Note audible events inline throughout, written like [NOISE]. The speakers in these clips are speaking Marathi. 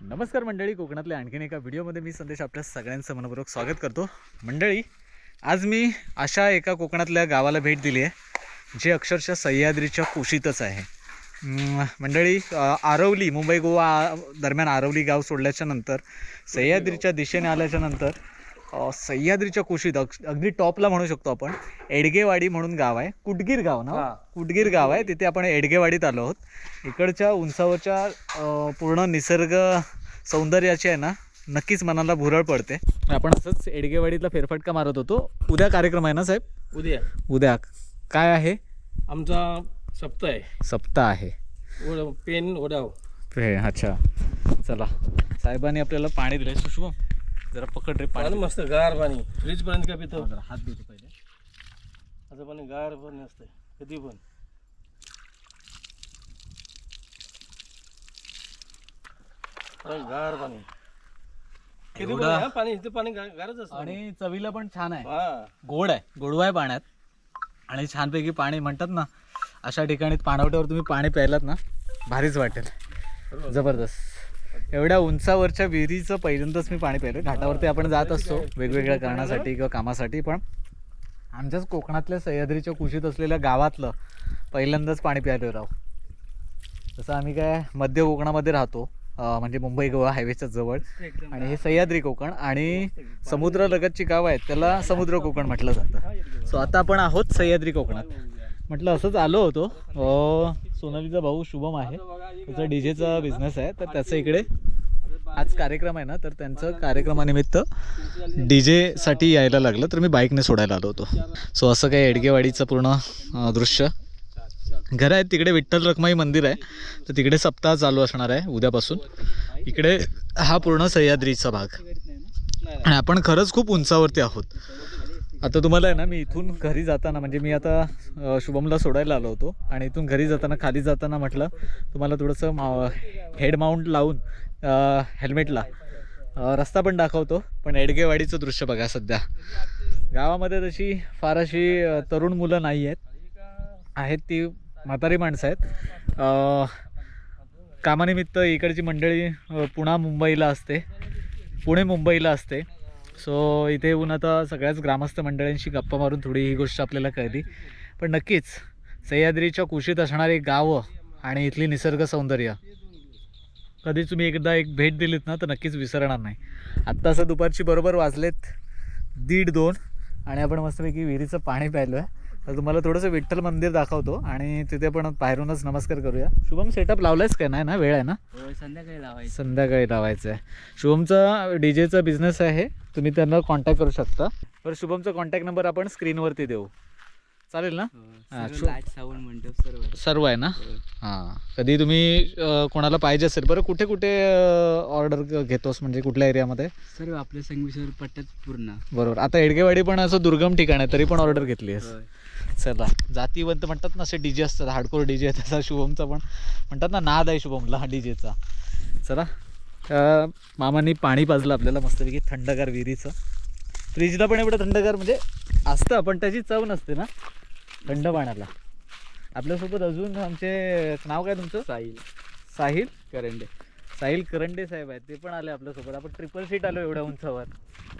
नमस्कार मंडळी कोकणातल्या आणखीन एका व्हिडिओमध्ये मी संदेश आपल्या सगळ्यांचं मनपूर्वक स्वागत करतो. मंडळी आज मी अशा एका कोकणातल्या गावाला भेट दिली आहे जे अक्षरशः सह्याद्रीच्या कुशीतच आहे. मंडळी आरवली मुंबई गोवा दरम्यान आरवली गाव सोडल्याच्या नंतर सह्याद्रीच्या दिशेने आल्याच्यानंतर सह्याद्रीच्या कुशीत अग अगदी टॉपला म्हणू शकतो आपण एडगेवाडी म्हणून गाव आहे कुटगीर गाव ना. कुटगीर गाव आहे तिथे आपण एडगेवाडीत आलो आहोत. इकडच्या उंचावरच्या पूर्ण निसर्ग सौंदर्याची आहे ना नक्कीच मनाला भुरळ पडते. आपण असंच एडगेवाडीतला फेरफटका मारत होतो. उद्या कार्यक्रम आहे ना साहेब? उद्या. उद्या. काय आहे? आमचा सप्ताह आहे. सप्ताह आहे. पेन ओढाव. हे अच्छा. चला. साहेबांनी आपल्याला पाणी दिलंय. सुषमा जरा पकड रे पाणी मस्त गार पाणी. फ्रीज पर्यंत का पितो? जरा हात देतो पहिले. असं पाणी गार पण असतं कधी पण. गार पाणी. कधी पण एवढं- हा, पाणी इथे पाणी गा- गारच असतं. आणि चवीला पण छान आहे. हा. गोड आहे गोडवा आहे पाण्यात. आणि छानपैकी पाणी म्हणतात ना अशा ठिकाणी पाणवट्यावर तुम्ही पाणी प्यायलात ना भारीच वाटेल. जबरदस्त. एवढ्या उंचावरच्या विहिरीचं पहिल्यांदाच मी पाणी प्यायलं घाटावरती आपण जात असतो वेगवेगळ्या कारणासाठी किंवा कामासाठी पण आमच्याच कोकणातल्या सह्याद्रीच्या कुशीत असलेल्या गावातलं पहिल्यांदाच पाणी प्यायलो राव. तसं आम्ही काय मध्य कोकणामध्ये राहतो म्हणजे मुंबई गोवा हायवेच्या जवळ. आणि हे सह्याद्री कोकण आणि समुद्रलगतची गाव आहेत त्याला समुद्र कोकण म्हटलं जातं. सो आता आपण आहोत सह्याद्री कोकणात. म्हटलं असंच आलो होतो. सोनालीचा भाऊ शुभम आहे. त्याचा डी जेचा बिझनेस आहे. तर त्याचं इकडे आज कार्यक्रम आहे ना तर त्यांचं कार्यक्रमानिमित्त डी जेसाठी यायला लागलं तर मी बाईकने सोडायला आलो होतो. सो असं काही एडगेवाडीचं पूर्ण दृश्य. घर आहे तिकडे विठ्ठल रखमाई मंदिर आहे. तर तिकडे सप्ताह चालू असणार आहे उद्यापासून. इकडे हा पूर्ण सह्याद्रीचा भाग. आणि आपण खरंच खूप उंचावरती आहोत. आता तुम्हाला आहे ना मी इथून घरी जाताना म्हणजे मी आता शुभमला सोडायला आलो होतो. आणि इथून घरी जाताना खाली जाताना म्हटलं तुम्हाला थोडंसं मा हेड माउंट लावून हेल्मेटला रस्ता पण दाखवतो. पण एडगेवाडीचं दृश्य बघा सध्या. गावामध्ये तशी फार अशी तरुण मुलं नाही आहेत. आहेत ती म्हातारी माणसं आहेत. कामानिमित्त इकडची मंडळी पुणा मुंबईला असते. पुणे मुंबईला असते. सो इथे येऊन आता सगळ्याच ग्रामस्थ मंडळींशी गप्पा मारून थोडी ही गोष्ट आपल्याला कळली. पण नक्कीच सह्याद्रीच्या कुशीत असणारी गावं आणि इथली निसर्ग सौंदर्य. कधी तुम्ही एकदा एक भेट दिलीत ना तर नक्कीच विसरणार नाही. आत्ता असं दुपारची बरोबर वाजलेत दीड दोन आणि आपण मस्तपैकी विहिरीचं पाणी प्यायलो आहे तर तुम्हाला थोडंसं विठ्ठल मंदिर दाखवतो आणि तिथे पण बाहेरूनच नमस्कार करूया. शुभम सेटअप लावलायच काय नाही ना? वेळ आहे ना? संध्याकाळी लावायचं. संध्याकाळी लावायचं आहे शुभमचा डी जेचा बिझनेस आहे. तुम्ही त्यांना कॉन्टॅक्ट करू शकता. तर शुभमचा कॉन्टॅक्ट नंबर आपण स्क्रीनवरती देऊ. चालेल ना? हा, लाट सावण सर्व आहे. सर्व. आहे ना? हो. हां. कधी तुम्ही अं, कोणाला पाहिजे असेल बरं कुठे कुठे ऑर्डर घेतोस म्हणजे कुठल्या एरियामध्ये? सर्व आपल्या संगमेश्वर पट्ट्यात पूर्ण. बरोबर. आता एडगेवाडी पण असं दुर्गम ठिकाण आहे तरी पण ऑर्डर घेतली आहेस होय. चला. जातीवंत म्हणतात ना असे डी जे असतात हार्डकोर डी जे तसा शुभमचा पण. म्हणतात ना नाद आहे शुभमला हा डी जेचा चला. अं, मामांनी पाणी पाजलं आपल्याला मस्तपैकी थंडगार विहिरीचं. फ्रीजला पण एवढं थंडगार म्हणजे असतं पण त्याची चव नसते ना? थंड पाण्याला आपल्यासोबत अजून आमचे नाव काय तुमचं? साहिल. साहिल? करंडे. साहिल करंडे साहेब आहेत. ते पण आले आपल्यासोबत. आपण ट्रिपल सीट आलो एवढ्या उंचावर.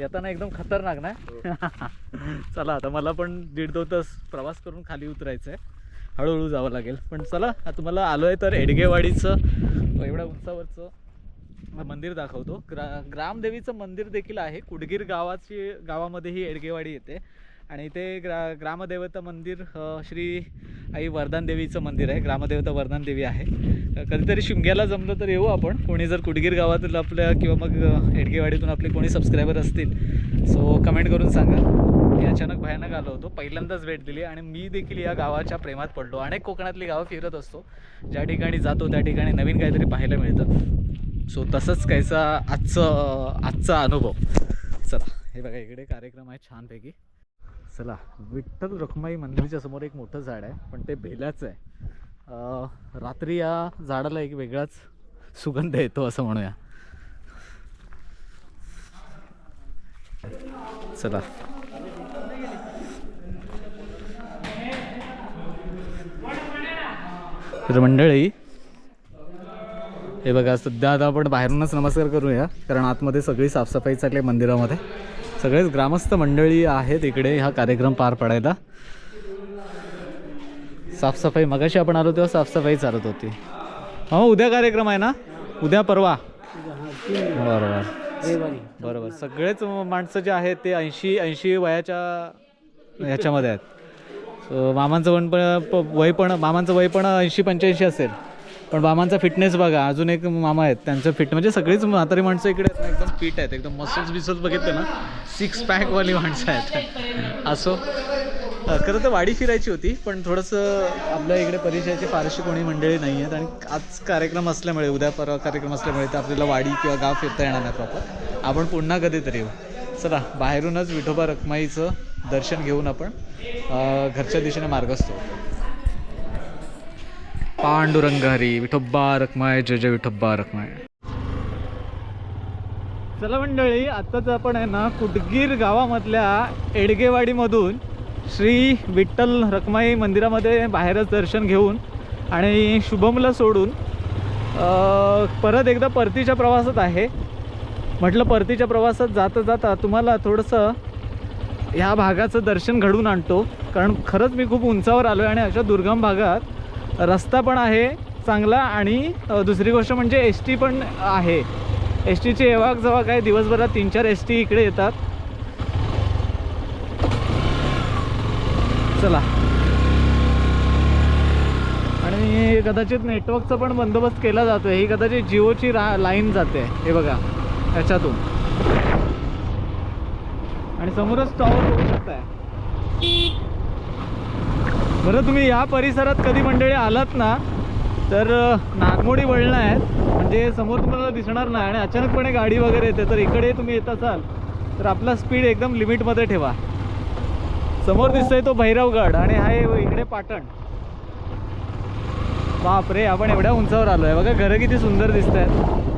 येताना एकदम खतरनाक ना? [LAUGHS] चला आता मला पण दीड दोन तास प्रवास करून खाली उतरायचं आहे हळूहळू जावं लागेल. पण चला आता तुम्हाला आलो आहे तर एडगेवाडीचं एवढ्या उंचावरचं मंदिर दाखवतो. ग्रा ग्रामदेवीचं मंदिर देखील आहे. कुडगीर गावाची गावामध्ये ही एडगेवाडी येते. आणि ते ग्रा ग्रामदेवता मंदिर श्री आई वरदान देवीचं मंदिर आहे. ग्रामदेवता वरदान देवी आहे. कधीतरी शिमग्याला जमलं तर येऊ आपण. कोणी जर कुडगीर गावातील आपल्या किंवा मग हेडगेवाडीतून एडगेवाडीतून आपले कोणी सबस्क्रायबर असतील सो कमेंट करून सांगा. मी अचानक भयानक आलो होतो. पहिल्यांदाच भेट दिली आणि मी देखील या गावाच्या प्रेमात पडलो. अनेक कोकणातली गावं फिरत असतो. ज्या ठिकाणी जातो त्या ठिकाणी नवीन काहीतरी पाहायला मिळतं. सो तसंच कायचा आजचं आजचा अनुभव. चला हे बघा इकडे कार्यक्रम आहे छानपैकी. चला विठ्ठल रखमाई मंदिराच्या समोर एक मोठं झाड आहे पण ते बेलाचं आहे. रात्री या झाडाला एक वेगळाच सुगंध येतो असं म्हणूया. चला. तर मंडळी हे बघा सध्या आता आपण बाहेरूनच नमस्कार करूया कारण आतमध्ये सगळी साफसफाई चालली आहे मंदिरामध्ये. सगळेच ग्रामस्थ मंडळी आहेत इकडे हा कार्यक्रम पार पडायला. साफसफाई मगाशी आपण आलो तेव्हा साफसफाई चालत होती. हो उद्या कार्यक्रम आहे ना? उद्या परवा. बरोबर. बरोबर. सगळेच माणसं जे आहेत ते ऐंशी ऐंशी वयाच्या ह्याच्यामध्ये आहेत. मामांचं पण पण प- वय पण मामांचं वय पण ऐंशी पंच्याऐंशी असेल. पण मामांचा फिटनेस बघा अजून एक मामा आहेत त्यांचं फिट म्हणजे सगळीच म्हातारी माणसं इकडे आहेत ना एकदम फिट आहेत. एकदम मसल्स बिसल्स बघितलं ना सिक्स पॅकवाली माणसं आहेत. असो. खरं तर वाडी फिरायची होती पण थोडंसं आपल्या इकडे परिचयाची फारशी कोणी मंडळी नाही आहेत आणि आज कार्यक्रम असल्यामुळे उद्या परवा कार्यक्रम असल्यामुळे तर आपल्याला वाडी किंवा गाव फिरता येणार नाही प्रॉपर आपण पुन्हा कधीतरी येऊ. चला बाहेरूनच विठोबा रखमाईचं दर्शन घेऊन आपण घरच्या दिशेने मार्गस्थ होतो पांडुरंग हरी विठोबा रखमाय जय जय विठोबा रखमाय. चला मंडळी आत्ताच आपण आहे ना कुटगीर गावामधल्या एडगेवाडीमधून श्री विठ्ठल रखमाई मंदिरामध्ये बाहेरच दर्शन घेऊन आणि शुभमला सोडून परत एकदा परतीच्या प्रवासात आहे. म्हटलं परतीच्या प्रवासात जाता जाता तुम्हाला थोडंसं ह्या भागाचं दर्शन घडवून आणतो. कारण खरंच मी खूप उंचावर आलो आहे आणि अशा दुर्गम भागात रस्ता पण आहे चांगला आणि दुसरी गोष्ट म्हणजे एस टी पण आहे. एस टीची येवाक जवाग काय दिवसभरात तीन चार एस टी इकडे येतात. चला. आणि कदाचित नेटवर्कचा पण बंदोबस्त केला जातो ही कदाचित जिओची रा लाईन जाते. हे बघा ह्याच्यातून आणि समोरच टॉवर बघू शकताय. बरं तुम्ही या परिसरात कधी मंडळी आलात ना तर नागमोडी वळणं आहेत. म्हणजे समोर तुम्हाला दिसणार नाही आणि अचानकपणे गाडी वगैरे येते तर इकडे तुम्ही येत असाल तर आपला स्पीड एकदम लिमिटमध्ये ठेवा. समोर दिसतोय तो भैरवगड आणि हा इकडे पाटण. बापरे आपण एवढ्या उंचावर आहे बघा घरं किती सुंदर दिसत आहेत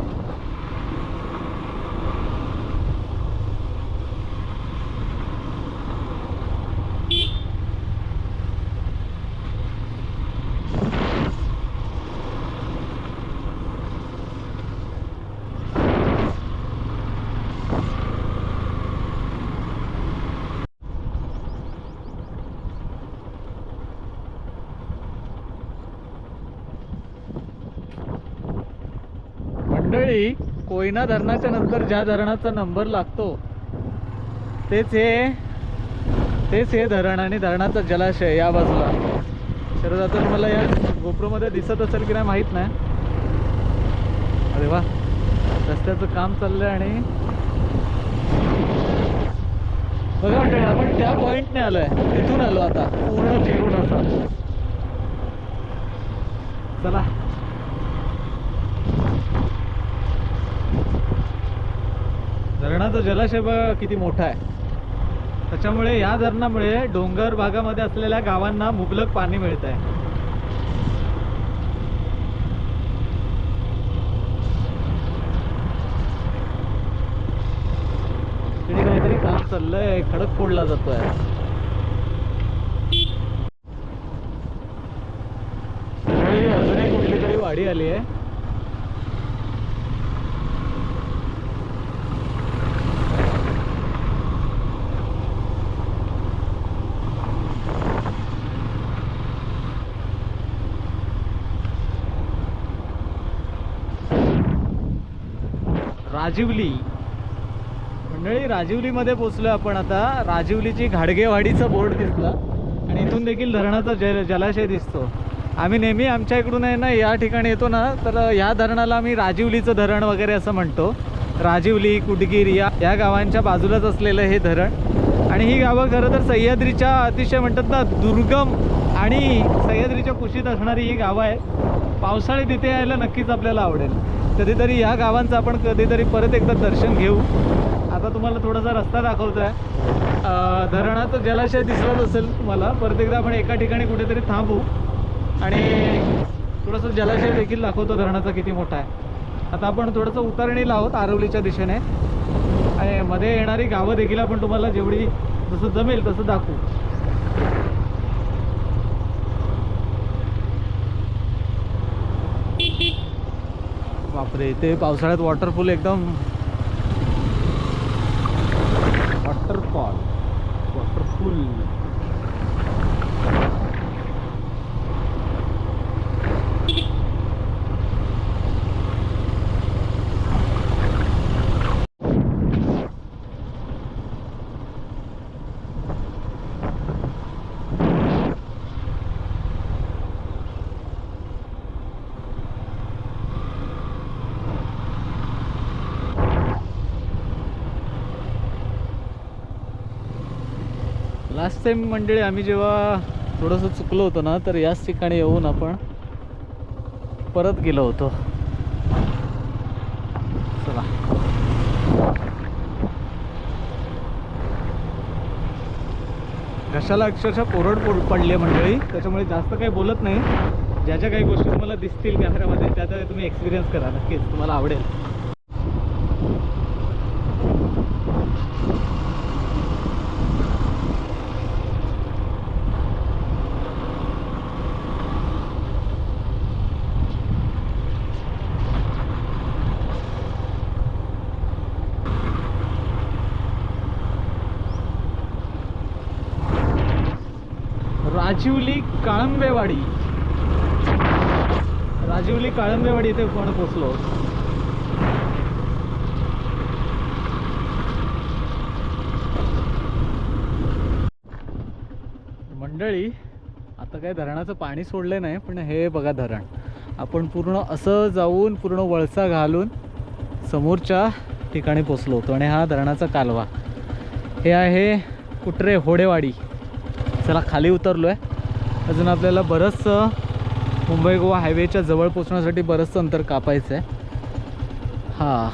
मंडळी कोयना धरणाच्या नंतर ज्या धरणाचा नंबर लागतो तेच हे तेच हे धरण आणि धरणाचा जलाशय या बाजूला. तर आता तुम्हाला या गोप्रोमध्ये दिसत असेल की नाही माहीत नाही. अरे वा रस्त्याचं काम चाललंय आणि बघा मंडळी आपण त्या पॉईंटने आलोय. तिथून आलो आता. पूर्ण फिरून असा चला. धरणाचा जलाशय बघा किती मोठा आहे. त्याच्यामुळे या धरणामुळे डोंगर भागामध्ये असलेल्या गावांना मुबलक पाणी मिळत आहे. काहीतरी काम चाललंय. खडक फोडला जातोय. अजूनही अजून कुठली तरी वाडी आली आहे. राजिवली. मंडळी राजिवलीमध्ये पोचलो आपण आता. राजिवलीची घाडगेवाडीचा बोर्ड दिसला आणि इथून देखील धरणाचा जल जलाशय दिसतो. आम्ही नेहमी आमच्या इकडून आहे ना या ठिकाणी येतो ना तर या धरणाला आम्ही राजिवलीचं धरण वगैरे असं म्हणतो. राजिवली कुडगीर या या गावांच्या बाजूलाच असलेलं हे धरण. आणि ही गावं खरं तर सह्याद्रीच्या अतिशय म्हणतात ना दुर्गम आणि सह्याद्रीच्या कुशीत असणारी ही गावं आहेत. पावसाळ्यात तिथे यायला नक्कीच आपल्याला आवडेल. कधीतरी ह्या गावांचं आपण कधीतरी परत एकदा दर्शन घेऊ. आता तुम्हाला थोडासा रस्ता दाखवतो आहे धरणाचं जलाशय दिसत असेल तुम्हाला. परत एकदा आपण एका ठिकाणी कुठेतरी थांबू. आणि थोडंसं जलाशय देखील दाखवतो धरणाचा किती मोठा आहे. आता आपण थोडंसं उतरणीला आहोत आरवलीच्या दिशेने. आणि मध्ये येणारी गावं देखील आपण तुम्हाला जेवढी जसं जमेल तसं दाखवू. बापरे ते पावसाळ्यात वॉटरफूल एकदम लास्ट टाइम मंडळी आम्ही जेव्हा थोडंसं चुकलो होतो ना तर याच ठिकाणी येऊन आपण परत गेलो होतो. चला. घशाला अक्षरशः कोरड पोड पडली आहे मंडळी? त्याच्यामुळे जास्त काही बोलत नाही. ज्या ज्या काही गोष्टी तुम्हाला दिसतील कॅमेऱ्यामध्ये त्या त्या तुम्ही एक्सपिरियन्स करा नक्कीच. तुम्हाला आवडेल. राजिवली काळंबेवाडी. राजिवली काळंबेवाडी इथे पण पोचलो मंडळी आता काय धरणाचं पाणी सोडलं नाही पण हे बघा धरण. आपण पूर्ण असं जाऊन पूर्ण वळसा घालून समोरच्या ठिकाणी पोचलो होतो आणि हा धरणाचा कालवा. हे आहे कुटरे होडेवाडी. चला खाली उतरलो आहे अजून आपल्याला बरंचसं मुंबई गोवा हायवेच्या जवळ पोचण्यासाठी बरंचसं अंतर कापायचं आहे. हां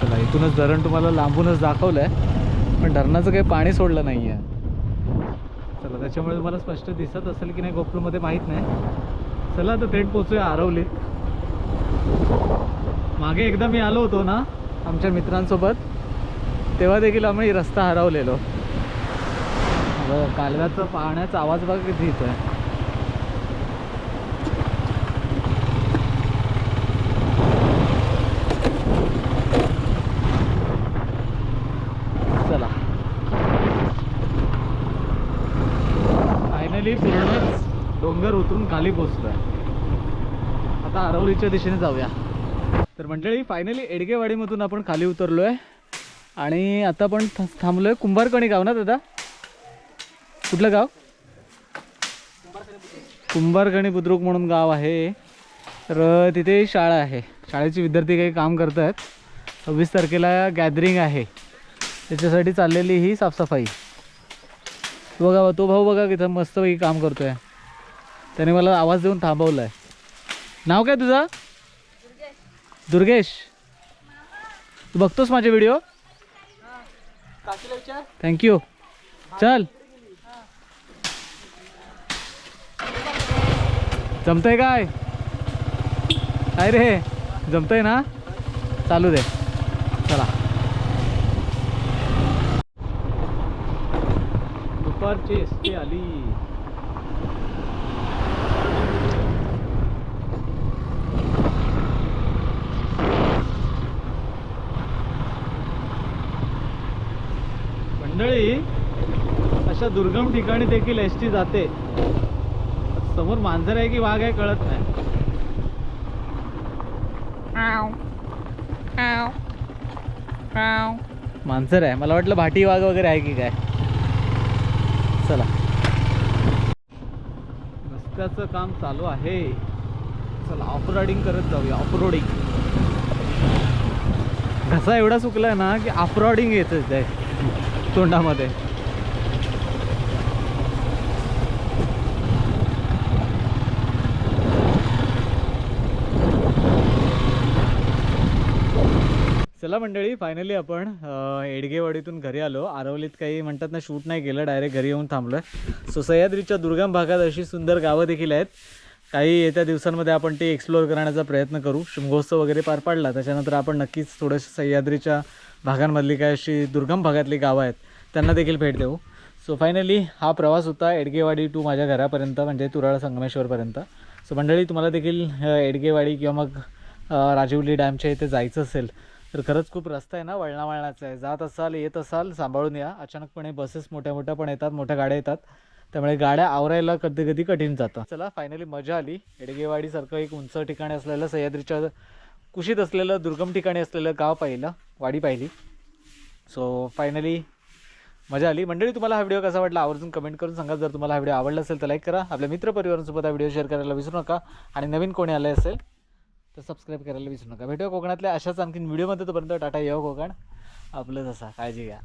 चला इथूनच धरण तुम्हाला लांबूनच दाखवलं आहे पण धरणाचं काही पाणी सोडलं नाही आहे चला त्याच्यामुळे तुम्हाला स्पष्ट दिसत असेल की नाही गोपूरमध्ये माहीत नाही. चला आता थेट पोचूया आरवलीत मागे एकदा मी आलो होतो ना आमच्या मित्रांसोबत तेव्हा देखील आम्ही रस्ता हरवलेलो. कालव्याचं पाण्याचा आवाज बघा किती आहे. फायनली पूर्णच डोंगर उतरून खाली पोचतोय आता आरवलीच्या दिशेने जाऊया. तर मंडळी फायनली एडगेवाडीमधून आपण खाली उतरलो आहे आणि आता आपण थ- आहे कुंभारकणी गाव ना दादा? कुठलं गाव? कुंभारकणी बुद्रुक म्हणून गाव आहे. तर तिथे शाळा आहे. शाळेचे विद्यार्थी काही काम करत आहेत सव्वीस तारखेला गॅदरिंग आहे. त्याच्यासाठी चाललेली ही साफसफाई. बघा तो भाऊ बघा तिथं मस्तपैकी काम करतोय. त्याने मला आवाज देऊन थांबवलं आहे नाव काय तुझं? दुर्गेश. तू बघतोस माझे व्हिडिओ? थँक्यू चल. जमतंय काय? काय रे? जमतंय ना? चालू दे चला दुपारची एस टी आली मंडळी अशा दुर्गम ठिकाणी देखील एस टी जाते. समोर मांजर आहे की वाघ आहे कळत नाही. मांजर आहे. मला वाटलं भाटी वाघ वगैरे आहे की काय? चला. रस्त्याचं काम चालू आहे. चला ऑफ रोडिंग करत जाऊया ऑफ रोडिंग घसा एवढा सुकलाय ना की ऑफ रोडिंग येतच आहे तोंडामध्ये. चला मंडळी फायनली आपण एडगेवाडीतून घरी आलो. आरवलीत काही म्हणतात ना शूट नाही केलं डायरेक्ट घरी येऊन थांबलो आहे सो सह्याद्रीच्या दुर्गम भागात अशी सुंदर गावं देखील आहेत. काही येत्या दिवसांमध्ये आपण ते एक्सप्लोअर करण्याचा प्रयत्न करू. शृंगोत्सव वगैरे पार पाडला त्याच्यानंतर आपण नक्कीच थोडंसं सह्याद्रीच्या भागांमधली काय अशी दुर्गम भागातली गावं आहेत त्यांना देखील भेट देऊ. सो फायनली हा प्रवास होता एडगेवाडी टू माझ्या घरापर्यंत म्हणजे तुराळ संगमेश्वरपर्यंत. सो मंडळी तुम्हाला देखील एडगेवाडी किंवा मग राजीवली डॅमच्या इथे जायचं असेल तर खरंच खूप रस्ता आहे ना वळणा वळणाचा आहे. जात असाल येत असाल सांभाळून या. अचानकपणे बसेस मोठ्या मोठ्या पण येतात मोठ्या गाड्या येतात. त्यामुळे गाड्या आवरायला कधी कधी कठीण जातं. चला फायनली मजा आली. एडगेवाडीसारखं एक उंच ठिकाणी असलेलं सह्याद्रीच्या कुशीत असलेलं दुर्गम ठिकाणी असलेलं गाव पाहिलं वाडी पाहिली. सो फायनली मजा आली. मंडळी तुम्हाला हा व्हिडिओ कसा वाटला आवर्जून कमेंट करून सांगा. जर तुम्हाला हा व्हिडिओ आवडला असेल तर लाईक करा. आपल्या मित्रपरिवारांसोबत हा व्हिडिओ शेअर करायला विसरू नका. आणि नवीन कोणी आले असेल तर सबस्क्राईब करायला विसरू नका. भेटूया कोकणातल्या अशाच आणखीन व्हिडिओमध्ये तोपर्यंत टाटा येऊ हो कोकण. आपलं जसा काळजी घ्या.